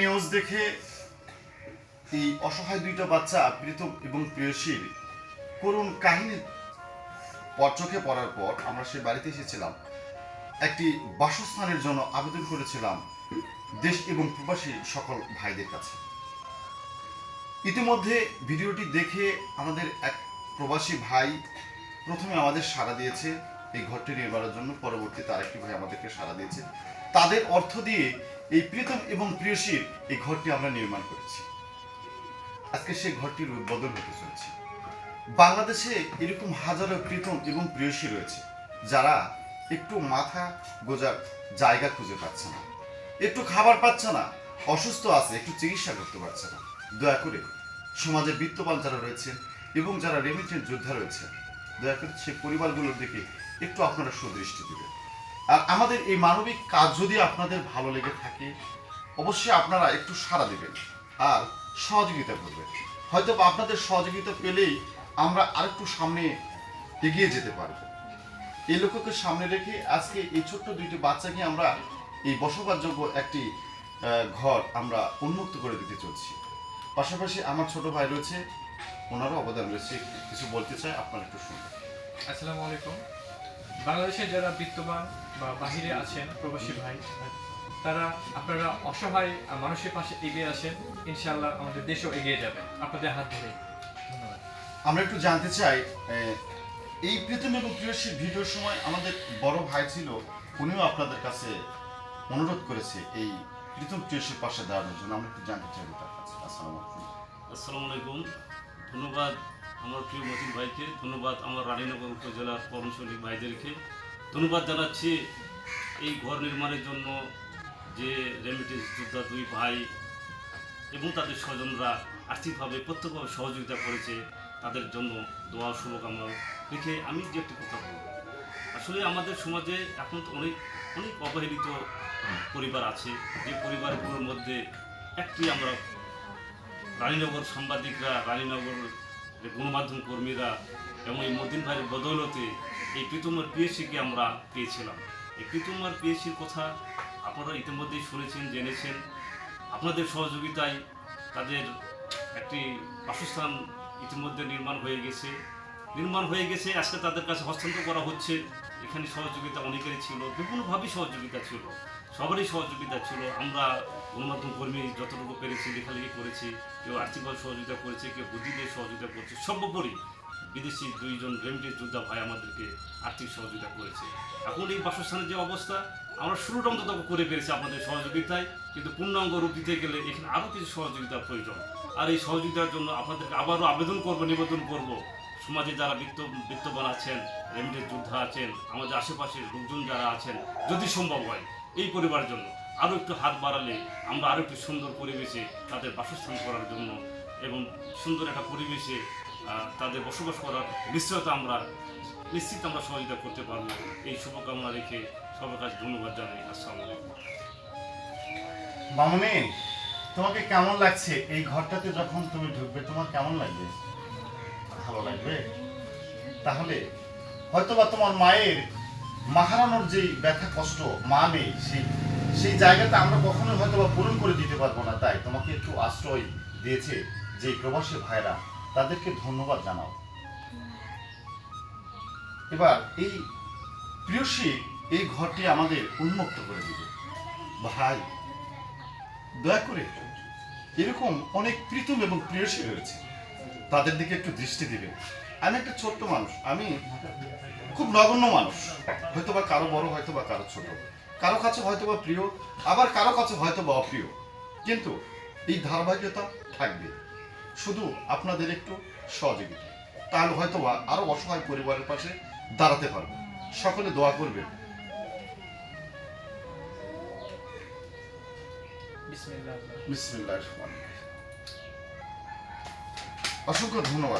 News দেখে এই অসহায় দুইটা বাচ্চা এবং করুণ কাহিনী পড়ার পর আমরা সে বাড়িতে এসেছিলাম। একটি বাসস্থানের জন্য আবেদন করেছিলাম দেশ এবং প্রবাসী সকল ভাইদের কাছে। ইতিমধ্যে ভিডিওটি দেখে আমাদের এক প্রবাসী ভাই প্রথমে আমাদের সাড়া দিয়েছে। এই ঘরটি নির্মাণের জন্য পরবর্তীতে আরেকটি ভাই আমাদেরকে সাড়া দিয়েছে তাদের অর্থ দিয়ে এই প্রীতম এবং প্রিয়সীর এই ঘরটি আমরা নির্মাণ করেছি। আজকে সেই ঘরটির উদ্বোধন হতে চলেছে। বাংলাদেশে এরকম হাজারো প্রীতম এবং প্রিয়সী রয়েছে, যারা একটু মাথা গোজার জায়গা খুঁজে পাচ্ছে না, একটু খাবার পাচ্ছে না, অসুস্থ আছে, একটু চিকিৎসা করতে পারছে না। দয়া করে সমাজের বিত্তবান যারা রয়েছেন এবং যারা রেমিটেন্ট যোদ্ধা রয়েছে দয়া করে সেই পরিবারগুলোর দিকে একটু আপনারা সুদৃষ্টি দেবেন। আর আমাদের এই মানবিক কাজ যদি আপনাদের ভালো লেগে থাকে, অবশ্যই আপনারা একটু সাড়া দেবেন আর সহযোগিতা করবেন। হয়তো আপনাদের সহযোগিতা পেলেই আমরা আরেকটু সামনে এগিয়ে যেতে পারব। এই লক্ষ্যকে সামনে রেখে আজকে এই ছোট্ট দুইটি বাচ্চাকে আমরা এই বসবাসযোগ্য একটি ঘর আমরা উন্মুক্ত করে দিতে চলছি। পাশাপাশি আমার ছোট ভাই রয়েছে, ওনারও অবদান রয়েছে। কিছু বলতে চাই আপনারা একটু শুনবেন আসসালামু আলাইকুম। বাংলাদেশে যারা বিত্তবান বা বাহিরে আছেন প্রবাসী ভাই তারা আপনারা অসহায় মানুষের পাশে এগিয়ে আসেন ইনশাআল্লাহ আমাদের দেশও এগিয়ে যাবে আপনাদের হাত ধরে আমরা একটু জানতে চাই এই প্রীতম এবং প্রিয়সীর ভিডিওর সময় আমাদের বড় ভাই ছিল উনিও আপনাদের কাছে অনুরোধ করেছে এই প্রীতম প্রিয়সীর পাশে দাঁড়ানোর জন্য। আমরা একটু জানতে চাই আসসালামু আলাইকুম। আসসালামু আলাইকুম। ধন্যবাদ আমার প্রিয় মতিন ভাইকে ধন্যবাদ আমার রানীনগর উপজেলার কর্মশৈলী ভাইদেরকে। ধন্যবাদ জানাচ্ছি এই ঘর নির্মাণের জন্য যে রেমিটেন্স যোদ্ধা দুই ভাই এবং তাদের স্বজনরা আর্থিকভাবে, প্রত্যক্ষভাবে সহযোগিতা করেছে, তাদের জন্য দোয়া শুভকামনা রেখে আমি যে একটি কথা বলব। আসলে আমাদের সমাজে এখন তো অনেক অনেক অবহেলিত পরিবার আছে। যে পরিবারগুলোর মধ্যে একটি আমরা রানীনগর সাংবাদিকরা, রানীনগর যে গণমাধ্যম কর্মীরা এবং এই মদিন ভাইয়ের বদৌলতে এই প্রীতমার পিএসসিকে আমরা পেয়েছিলাম। এই প্রীতমার পিএসসির কথা আপনারা ইতিমধ্যেই শুনেছেন, জেনেছেন। আপনাদের সহযোগিতায় তাদের একটি বাসস্থান ইতিমধ্যে নির্মাণ হয়ে গেছে। নির্মাণ হয়ে গেছে, আজকে তাদের কাছে হস্তান্তর করা হচ্ছে। এখানে সহযোগিতা অনেকেরই ছিল, বিভিন্নভাবেই সহযোগিতা ছিল, সবারই সহযোগিতা ছিল। আমরা গণমাধ্যম কর্মী যতটুকু পেরেছি, লেখালেখি করেছি, কেউ আর্থিকভাবে সহযোগিতা করেছে, কেউ বুদ্ধি দিয়ে সহযোগিতা করেছে, সর্বোপরি বিদেশি দুইজন রেমিটেন্স যোদ্ধা ভাই আমাদেরকে আর্থিক সহযোগিতা করেছে। এখন এই বাসস্থানের যে অবস্থা, আমরা শুরুটা অন্তত করে পেরেছি আপনাদের সহযোগিতায়, কিন্তু পূর্ণাঙ্গ রূপ দিতে গেলে এখানে আরও কিছু সহযোগিতার প্রয়োজন। আর এই সহযোগিতার জন্য আপনাদেরকে আবারও আবেদন করব, নিবেদন করব সমাজে যারা বিত্ত বিত্তবান আছেন, রেমিটেন্স যোদ্ধা আছেন, আমাদের আশেপাশের লোকজন যারা আছেন, যদি সম্ভব হয়, এই পরিবারের জন্য আরও একটু হাত বাড়ালে আমরা আরও একটু সুন্দর পরিবেশে তাদের বাসস্থান করার জন্য এবং সুন্দর একটা পরিবেশে তাদের বসবাস করার নিশ্চয়তা আমরা নিশ্চিত আমরা সহযোগিতা করতে পারব। এই শুভকামনা রেখে সবার কাছে ধন্যবাদ জানাই। আসসালামু আলাইকুম। মামনি, তোমাকে কেমন লাগছে এই ঘরটাতে যখন তুমি ঢুকবে, তোমার কেমন লাগবে? ভালো লাগবে। তাহলে হয়তোবা তোমার মায়ের মাহারানোর যেই ব্যথা কষ্ট, মা নেই সেই সেই জায়গাটা আমরা কখনোই হয়তোবা পূরণ করে দিতে পারব না। তাই তোমাকে একটু আশ্রয় দিয়েছে যে প্রবাসী ভাইরা, তাদেরকে ধন্যবাদ জানাও। এবার এই প্রিয়সী এই ঘরটি আমাদের উন্মুক্ত করে দিবে। ভাই, দয়া করে এরকম অনেক প্রীতম এবং প্রিয়সী রয়েছে। তাদের দিকে একটু দৃষ্টি দিবেন আমি একটা ছোট্ট মানুষ। আমি খুব নগণ্য মানুষ। হয়তো বা কারও বড় হয়তো বা কারও ছোট। কারও কাছে হয়তো বা প্রিয় আবার কারও কাছে হয়তো বা অপ্রিয়। কিন্তু এই ধারাবাহিকতা থাকবে। শুধু আপনাদের একটু সহযোগিতা। তাহলে হয়তো বা আরও অসহায় পরিবারের পাশে দাঁড়াতে পারব। সকলে দোয়া করবেন। বিসমিল্লাহ। বিসমিল্লাহ অসংখ্য ধন্যবাদ